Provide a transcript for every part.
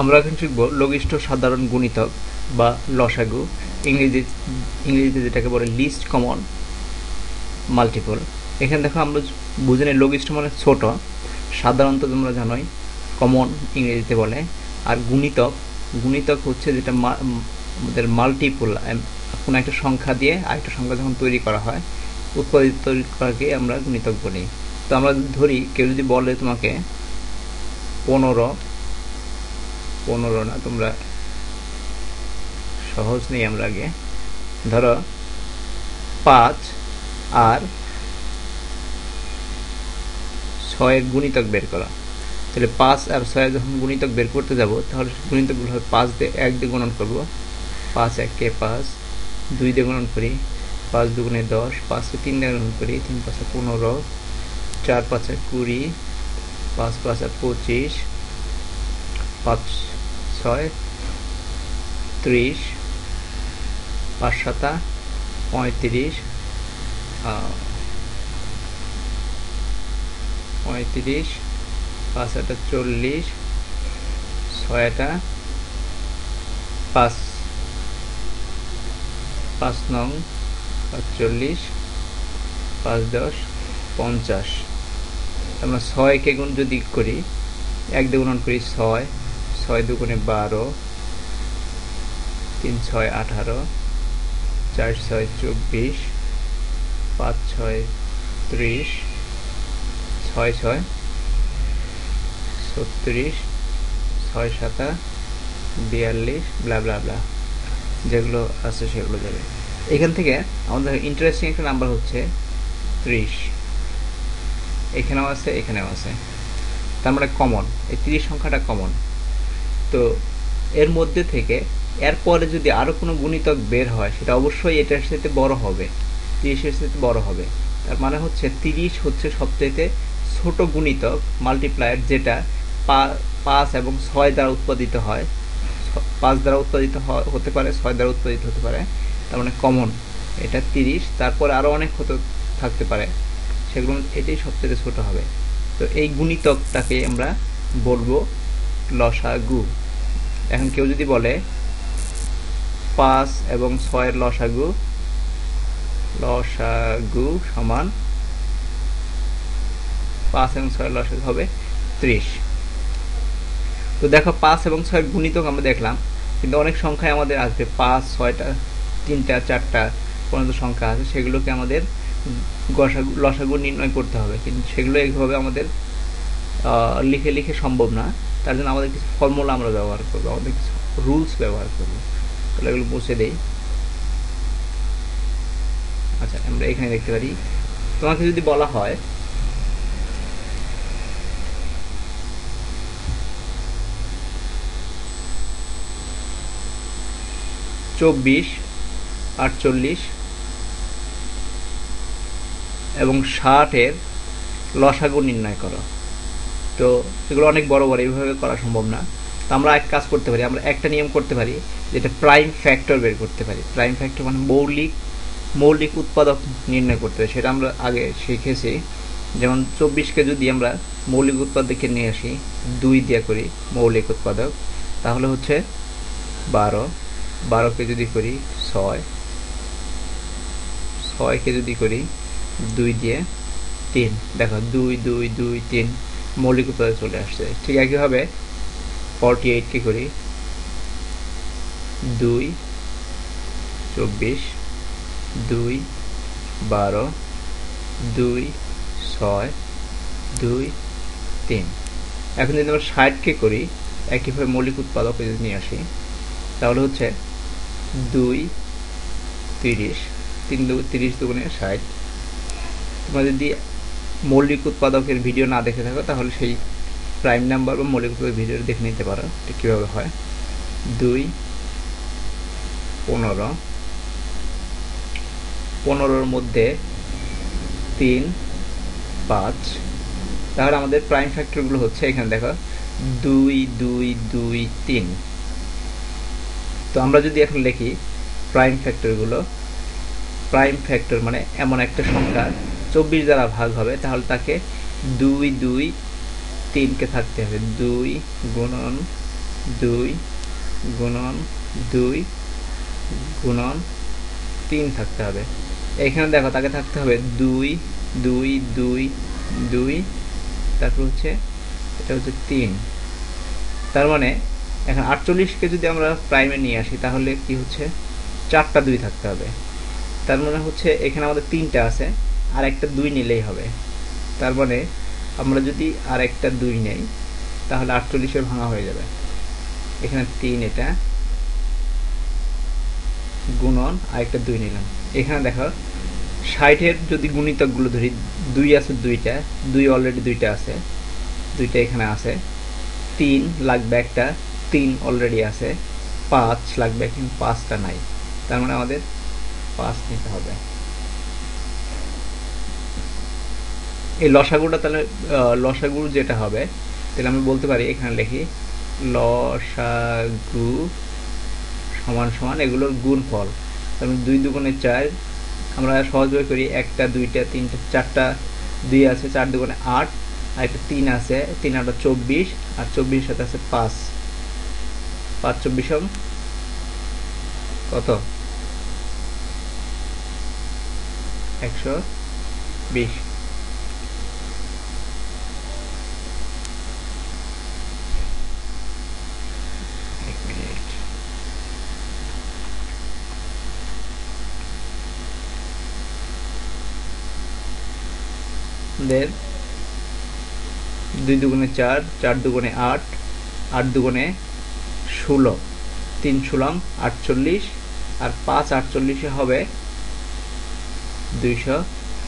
আমরা এখন শিখব লঘিষ্ঠ সাধারণ গুণিতক বা লসাগু। ইংরেজি ইংরেজিতে যেটাকে বলে লিস্ট কমন মাল্টিপল এখানে দেখো আমরা বুঝে নিই লঘিষ্ঠ মানে ছোট। সাধারণত তোমরা জানোই কমন ইংরেজিতে বলে। আর গুণিতক গুণিতক হচ্ছে যেটা আমাদের মাল্টিপল কোনো একটা সংখ্যা দিয়ে আরেকটা সংখ্যা যখন তৈরি করা হয়, উৎপাদিত তৈরি করাকে আমরা গুণিতক বলি। তো আমরা ধরি, কেউ যদি বলে তোমাকে পনেরো পনেরো না, তোমরা সহজ নেই আমরা আগে ধরো, পাঁচ আর ছয়ের গুণিতক বের করা। তাহলে পাঁচ আর ছয়ের যখন গুণিতক বের করতে যাব, তাহলে গুণিতকগুলো হবে পাঁচ দিয়ে এক দিয়ে গুণন করব। পাঁচ এককে পাঁচ, দুই দিয়ে গুণন করি। পাঁচ দুগুণে দশ পাঁচকে তিন দিয়ে গুণন করি। তিন পাঁচে পনেরো, চার পাঁচে কুড়ি, পাঁচ পাঁচে পঁচিশ পাঁচ, ছয়, ত্রিশ, পাঁচ সাতা, পঁয়ত্রিশ পঁয়ত্রিশ, পাঁচ আটা চল্লিশ ছয়টা পাঁচ পাঁচ নং পাঁচচল্লিশ পাঁচ দশ, পঞ্চাশ। আমরা ছয়কে গুণ যদি করি, এক দুগুণ করি ছয়। ছয় দুগুণে বারো, তিন ছয় আঠারো, চার ছয় চব্বিশ, পাঁচ ছয় ত্রিশ, ছয় ছয় ছত্রিশ, ছয় সাতা বিয়াল্লিশ, ব্লা ব্লা ব্লা, যেগুলো আছে সেগুলো যাবে। এখান থেকে আমাদের ইন্টারেস্টিং একটা নাম্বার হচ্ছে ত্রিশ। এখানেও আছে এখানেও আছে। তার মানে কমন এই তিরিশ সংখ্যাটা কমন তো এর মধ্যে থেকে এরপরে যদি আরও কোনো গুণিতক বের হয়, সেটা অবশ্যই এটার সাথে বড় হবে। তিরিশের সাথে বড় হবে। তার মানে হচ্ছে তিরিশ হচ্ছে সবচেয়ে ছোট গুণিতক মাল্টিপ্লায়ার যেটা পাঁচ এবং ছয় দ্বারা উৎপাদিত হয়। পাঁচ দ্বারা উৎপাদিত হতে পারে, ছয় দ্বারা উৎপাদিত হতে পারে। তার মানে কমন এটা তিরিশ, তারপরে আরও অনেক হতে, থাকতে পারে। সেগুলো এটাই সবচেয়ে ছোট হবে। তো এই গুণিতকটাকে আমরা বলব লসাগু। এখন কেউ যদি বলে পাঁচ এবং ছয়ের লসাগু লসাগু সমান পাঁচ এবং ছয়ের লসাগু হবে ত্রিশ। তো দেখো পাঁচ এবং ছয়ের গুণিতক আমরা দেখলাম, কিন্তু অনেক সংখ্যায় আমাদের আসবে। পাঁচ, ছয়টা, তিনটা, চারটা পর্যন্ত সংখ্যা আছে, সেগুলোকে আমাদের গসাগু, লসাগু নির্ণয় করতে হবে। কিন্তু সেগুলো এইভাবে আমাদের লিখে লিখে সম্ভব না। তার জন্য আমাদের কিছু ফর্মুলা আমরা ব্যবহার করব, আমাদের কিছু রুলস ব্যবহার করব। তাহলে এগুলো মুছে দেই। আচ্ছা আমরা এখানে দেখতে পারি, তোমাকে যদি বলা হয়, চব্বিশ, আটচল্লিশ এবং ষাটের লসাগু নির্ণয় করো। তো এগুলো অনেক বড় বড়, এইভাবে করা সম্ভব না। তো আমরা এক কাজ করতে পারি, আমরা একটা নিয়ম করতে পারি যেটা প্রাইম ফ্যাক্টর বের করতে পারি। প্রাইম ফ্যাক্টর মানে মৌলিক মৌলিক উৎপাদক নির্ণয় করতে পারি, সেটা আমরা আগে শিখেছি। যেমন চব্বিশকে যদি আমরা মৌলিক উৎপাদককে নিয়ে আসি, দুই দিয়ে করি মৌলিক উৎপাদক, তাহলে হচ্ছে বারো। বারোকে যদি করি ছয়। ছয়কে যদি করি দুই দিয়ে তিন। দেখো, দুই দুই দুই, তিন। মৌলিক উৎপাদক চলে আসছে। ঠিক একইভাবে ফর্টি এইটকে করি। দুই, চব্বিশ, দুই, বারো, দুই, ছয়, দুই, তিন। এখন যদি আমরা ষাটকে করি, একইভাবে মৌলিক উৎপাদক যদি নিয়ে আসি, তাহলে হচ্ছে দুই, তিরিশ। তিন দু তিরিশ দুগুণে ষাট। তোমরা যদি মৌলিক উৎপাদকের ভিডিও না দেখে থাকো, তাহলে সেই প্রাইম নাম্বার বা মৌলিক উৎপাদক ভিডিও দেখে নিতে পারো, এটা কীভাবে হয়? দুই, পনেরো। পনেরোর মধ্যে তিন, পাঁচ। তাহলে আমাদের প্রাইম ফ্যাক্টরগুলো হচ্ছে এখানে দেখো, দুই দুই দুই, তিন। তো আমরা যদি এখন লিখি প্রাইম ফ্যাক্টরগুলো প্রাইম ফ্যাক্টর মানে এমন একটা সংখ্যা চব্বিশ দ্বারা ভাগ হবে, তাহলে তাকে দুই দুই, তিনকে থাকতে হবে। দুই গুণন দুই গুণন দুই গুণন, তিন থাকতে হবে। এখানে দেখো তাকে থাকতে হবে দুই দুই দুই দুই, তারপর হচ্ছে এটা হচ্ছে তিন। তার মানে এখন আটচল্লিশকে যদি আমরা প্রাইমে নিয়ে আসি, তাহলে কি হচ্ছে? চারটা দুই থাকতে হবে। তার মানে হচ্ছে এখানে আমাদের তিনটা আছে। আর একটা দুই নিলেই হবে। তার মানে আমরা যদি আর একটা দুই নেই, তাহলে আটচল্লিশের ভাঙা হয়ে যাবে। এখানে তিন এটা গুণন আর একটা দুই নিলাম। এখানে দেখো, ষাটের যদি গুণিতকগুলো ধরি, দুই আছে দুইটা, দুই অলরেডি দুইটা আছে, দুইটা এখানে আছে। তিন লাগবে একটা, তিন অলরেডি আছে। পাঁচ লাগবে, কিন্তু পাঁচটা নাই। তার মানে আমাদের পাঁচ নিতে হবে। এই লসাগুটা তাহলে লসাগু যেটা হবে, তাহলে আমি বলতে পারি, এখানে লিখি, লসাগু সমান সমান এগুলোর গুণফল। তার মানে দুই দুগুণে চার, আমরা সহজভাবে করি, একটা, দুইটা, তিনটা, চারটা দুই আছে, চার দুগুণে আট, আর একটা তিন আছে, তিন আটটা চব্বিশ, আর চব্বিশ সাথে আছে পাঁচ। পাঁচ চব্বিশ কত? একশো বিশ এক মিনিট দের দুই দুগুণে চার চার দুগুণে আট আট দুগুণে ষোলো। তিন ষোলাম আটচল্লিশ, আর পাঁচ আটচল্লিশে হবে দুইশো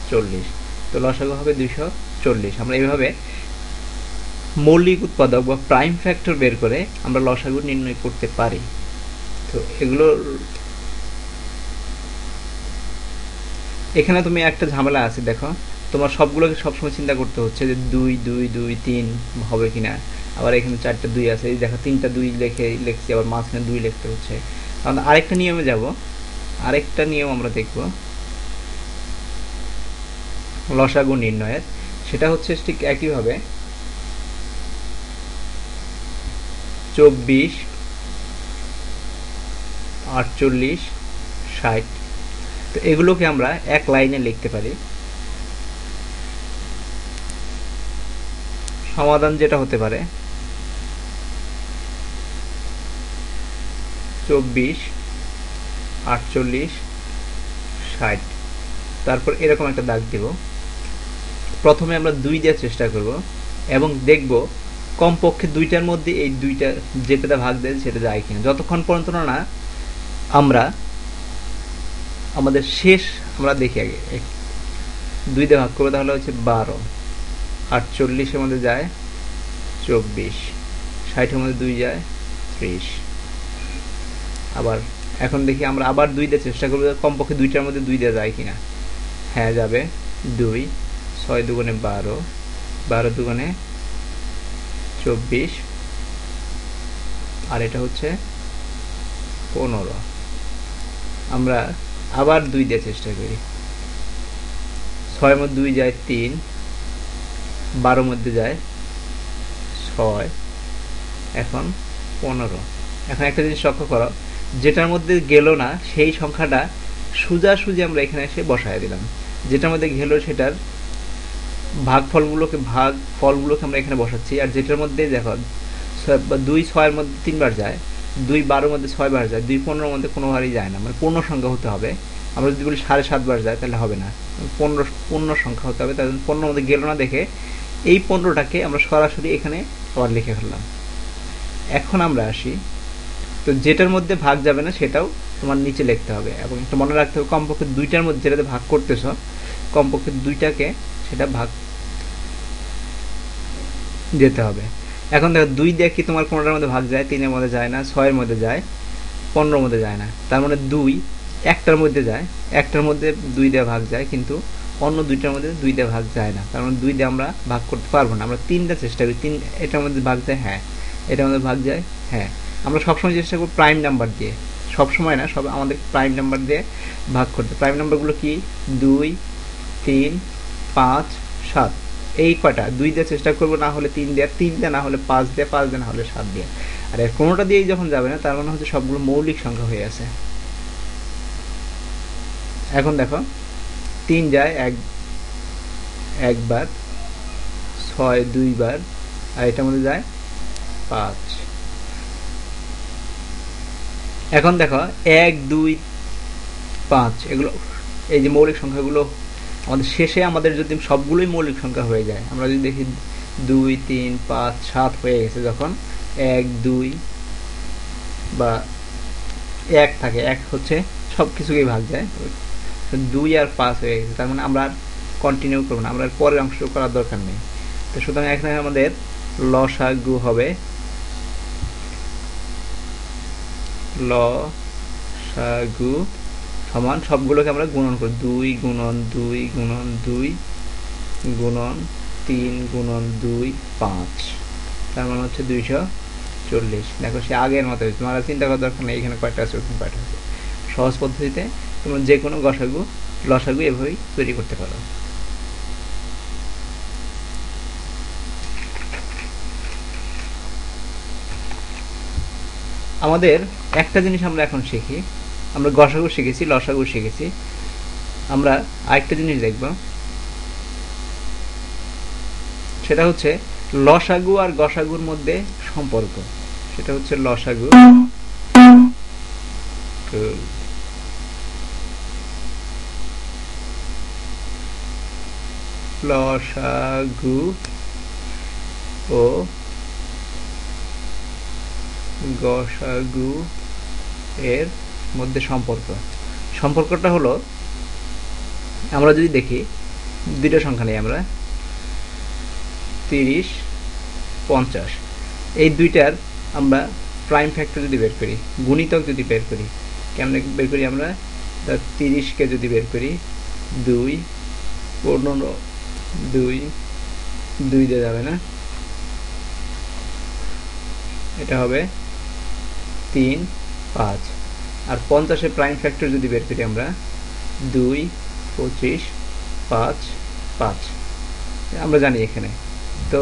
চল্লিশ। তো লসাগু হবে দুইশো চল্লিশ। আমরা এইভাবে মৌলিক উৎপাদক বা প্রাইম ফ্যাক্টর বের করে আমরা লসাগু নির্ণয় করতে পারি। তো এগুলো এখানে তুমি একটা ঝামেলা আছে, দেখো। তোমার সবগুলোকে সবসময় চিন্তা করতে হচ্ছে যে দুই দুই দুই, তিন হবে কিনা। আবার এখানে চারটা দুই আছে, এই দেখো তিনটা দুই লেখে, লিখছি, আবার মাঝখানে দুই লিখতে হচ্ছে। আমরা আরেকটা নিয়মে যাব। আরেকটা নিয়ম আমরা দেখব। লসাগু নির্ণয়ের। সেটা হচ্ছে ঠিক একইভাবে চব্বিশ, আটচল্লিশ, ষাট। তো এগুলোকে আমরা এক লাইনে লিখতে পারি। সমাধান যেটা হতে পারে। চব্বিশ, আটচল্লিশ, ষাট। তারপর এরকম একটা দাগ দিব। প্রথমে আমরা দুই দেওয়ার চেষ্টা করব এবং দেখব কমপক্ষে দুইটার মধ্যে এই দুইটা যেটাতে ভাগ দেয় সেটা যায় কিনা। যতক্ষণ পর্যন্ত না আমরা আমাদের শেষ, আমরা দেখি আগে। দুই দিয়ে ভাগ করব তাহলে হচ্ছে বারো। আটচল্লিশের মধ্যে যায়, চব্বিশ। ষাটের মধ্যে দুই যায়, ত্রিশ। আবার এখন দেখি আমরা আবার দুই দিয়ে চেষ্টা করব কমপক্ষে দুইটার মধ্যে দুই দেওয়া যায় কিনা। হ্যাঁ যাবে দুই, ছয় দুগুণে বারো বারো দুগুণে চব্বিশ, আর এটা হচ্ছে পনেরো। আমরা আবার দুই দিয়ে চেষ্টা করি। ছয়ের মধ্যে দুই যায় তিন বারোর মধ্যে যায়। ছয়, এখন পনেরো। এখন একটা জিনিস লক্ষ্য করো, যেটার মধ্যে গেল না, সেই সংখ্যাটা সোজাসুজি আমরা এখানে এসে বসায় দিলাম। যেটার মধ্যে গেল সেটার ভাগ ফলগুলোকে ভাগ, ফলগুলোকে আমরা এখানে বসাচ্ছি। আর যেটার মধ্যে দেখো দুই ছয়ের মধ্যে তিনবার যায়, দুই বারোর মধ্যে ছয়বার যায়, দুই পনেরোর মধ্যে কোনোবারই যায় না। মানে পূর্ণ সংখ্যা হতে হবে। আমরা যদি বলি সাড়ে সাতবার যায়, তাহলে হবে না। পনেরো, পূর্ণ সংখ্যা হতে হবে। তাহলে পনেরোর মধ্যে গেল না দেখে এই পনেরোটাকে আমরা সরাসরি এখানে আবার লিখে ফেললাম। এখন আমরা আসি। তো যেটার মধ্যে ভাগ যাবে না সেটাও তোমার নিচে লিখতে হবে এবং একটা মনে রাখতে হবে, কমপক্ষে দুইটার মধ্যে যেটাতে ভাগ করতেছ, কমপক্ষে দুইটাকে সেটা ভাগ যেতে হবে। এখন দেখো দুই দিয়ে কি তোমার পনেরোটার মধ্যে ভাগ যায়, তিনের মধ্যে যায় না, ছয়ের মধ্যে যায়, পনেরোর মধ্যে যায় না। তার মানে দুই একটার মধ্যে যায়, একটার মধ্যে দুই দিয়ে ভাগ যায়, কিন্তু অন্য দুইটার মধ্যে দুই দিয়ে ভাগ যায় না। কারণ মানে দুই দিয়ে আমরা ভাগ করতে পারব না। আমরা তিনটা চেষ্টা করি। তিন, এটার মধ্যে ভাগ যায় হ্যাঁ এটার মধ্যে ভাগ যায় হ্যাঁ। আমরা সবসময় চেষ্টা করব প্রাইম নাম্বার দিয়ে। সবসময় না, সব আমাদের প্রাইম নাম্বার দিয়ে ভাগ করতে। প্রাইম নাম্বারগুলো কি? দুই, তিন, পাঁচ, সাত। এই কয়টা? দুই দিয়ে চেষ্টা করব না হলে তিন দেওয়ার তিন দেওয়া না হলে পাঁচ দেওয়া পাঁচ দেওয়া না হলে সাত দেওয়া আর এর কোনোটা দিয়েই যখন যাবে না, তার মানে হচ্ছে সবগুলো মৌলিক সংখ্যা হয়ে আছে। এখন দেখো তিন যায়, এক, একবার, ছয়, দুইবার, আর এটার মধ্যে যায় পাঁচ। এখন দেখো, এক, দুই, পাঁচ, এগুলো, এই যে মৌলিক সংখ্যাগুলো, আমাদের শেষে আমাদের যদি সবগুলোই মৌলিক সংখ্যা হয়ে যায়, আমরা যদি দেখি দুই, তিন, পাঁচ, সাত হয়ে গেছে, যখন এক, দুই বা এক থাকে, এক হচ্ছে সব কিছুকেই ভাগ যায় দুই আর পাঁচ হয়ে গেছে, তার মানে আমরা কন্টিনিউ করব না, আমরা পরের অংশ করার দরকার নেই। তো সুতরাং এখানে আমাদের লসাগু হবে লসাগু সমান সবগুলোকে আমরা গুণন করি। দুই গুণন দুই গুণন দুই গুণন তিন গুণন দুই পাঁচ, তার মানে হচ্ছে দুইশো চল্লিশ। দেখো সে আগের মতো তোমার চিন্তা করার দরকার নেই, এখানে কয়টা আছে, ওখানে কয়টা আছে। সহজ পদ্ধতিতে তোমরা যে কোনো গসাগু, লসাগু এভাবেই তৈরি করতে পারো। আমাদের একটা জিনিস আমরা এখন শিখি। আমরা গসাগু শিখেছি, লসাগু শিখেছি। আমরা আরেকটা জিনিস দেখব। সেটা হচ্ছে লসাগু আর গসাগুর মধ্যে সম্পর্ক। সেটা হচ্ছে লসাগু। লসাগু ও গসাগু এর মধ্যে সম্পর্ক। সম্পর্কটা হলো, আমরা যদি দেখি, দুইটা সংখ্যা নেই আমরা, তিরিশ, পঞ্চাশ। এই দুইটার আমরা প্রাইম ফ্যাক্টর যদি বের করি, গুণিতক যদি বের করি, কেমন বের করি আমরা? তিরিশকে যদি বের করি, দুই, পনেরো দুই দুই দিয়ে যাবে না? এটা হবে তিন, পাঁচ। আর পঞ্চাশের প্রাইম ফ্যাক্টর যদি বের করি আমরা, দুই, পঁচিশ, পাঁচ পাঁচ। আমরা জানি এখানে। তো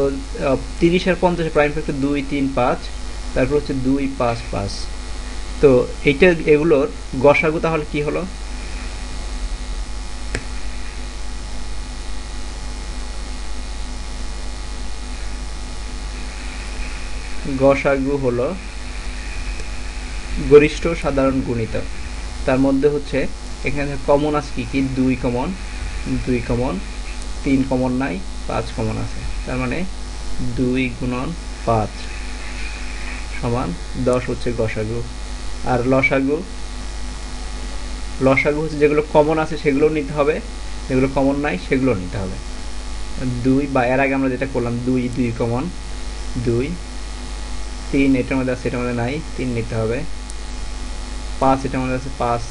তিরিশ আর পঞ্চাশের প্রাইম ফ্যাক্টর দুই, তিন, পাঁচ, তারপর হচ্ছে দুই, পাঁচ পাঁচ। তো এইটা, এগুলোর গসাগু তাহলে কি হলো? গসাগু হল গরিষ্ঠ সাধারণ গুণিতক তার মধ্যে হচ্ছে এখানে কমন আছে কি কি? দুই কমন দুই কমন তিন কমন নাই, পাঁচ কমন আছে। তার মানে দুই গুণন পাঁচ সমান দশ হচ্ছে গসাগু। আর লসাগু লসাগু হচ্ছে যেগুলো কমন আছে সেগুলো নিতে হবে, যেগুলো কমন নাই সেগুলো নিতে হবে। দুই বা এর আগে আমরা যেটা করলাম, দুই দুই কমন দুই তিন এটার মধ্যে আছে, এটার মধ্যে নাই, তিন নিতে হবে। পাঁচ এটার মধ্যে আছে, পাঁচ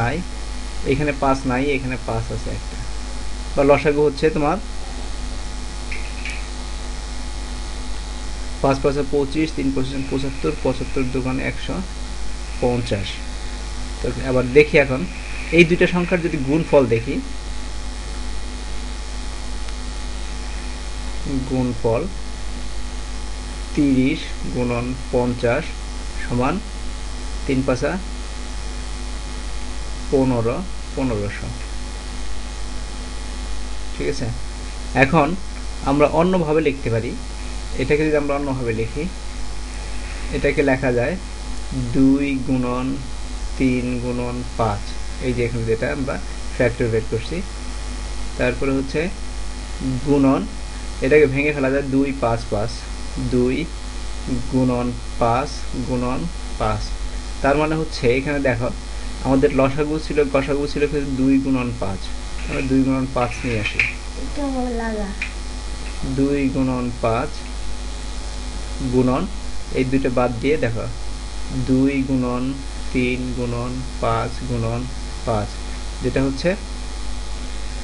নাই। এখানে পাঁচ নাই, এখানে পাঁচ আছে একটা। বা লসাগু হচ্ছে তোমার পাঁচ পাঁচে পঁচিশ, তিন পঁচিশ পঁচাত্তর পঁচাত্তর দোকানে একশো পঞ্চাশ। তো আবার দেখি এখন, এই দুইটা সংখ্যার যদি গুণফল দেখি, গুণফল তিরিশ গুণন পঞ্চাশ সমান তিন পাঁচা পনেরো, পনেরোশো। ঠিক আছে? এখন আমরা অন্যভাবে লিখতে পারি। এটাকে যদি আমরা অন্যভাবে লিখি, এটাকে লেখা যায় দুই গুণন তিন গুণন পাঁচ। এই যে এখানে যেটা আমরা ফ্যাক্টর বের করছি, তারপরে হচ্ছে গুণন, এটাকে ভেঙে ফেলা যায় দুই পাঁচ পাঁচ। দুই গুণন পাঁচ গুণন পাঁচ। তার মানে হচ্ছে এখানে দেখো আমাদের লসাগু ছিল গসাগু ছিল কিন্তু দুই গুণন পাঁচ। আমরা দুই গুণন পাঁচ নিয়ে আসি। দুই গুণন পাঁচ গুণন এই দুইটা বাদ দিয়ে দেখো। দুই গুণন তিন গুণন পাঁচ গুণন পাঁচ। যেটা হচ্ছে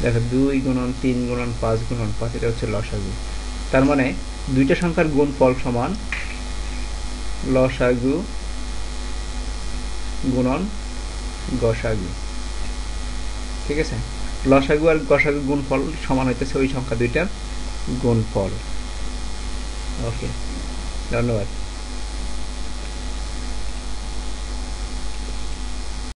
দেখো দুই গুণন তিন গুণন পাঁচ গুণন পাঁচ এটা হচ্ছে লসাগু। তার মানে দুইটা সংখ্যার গুণ ফল সমান লসাগু গুণন গসাগু। ঠিক আছে? লসাগু আর গসাগু গুণফল সমান হইতেছে ওই সংখ্যা দুইটার গুণফল। ওকে, ধন্যবাদ।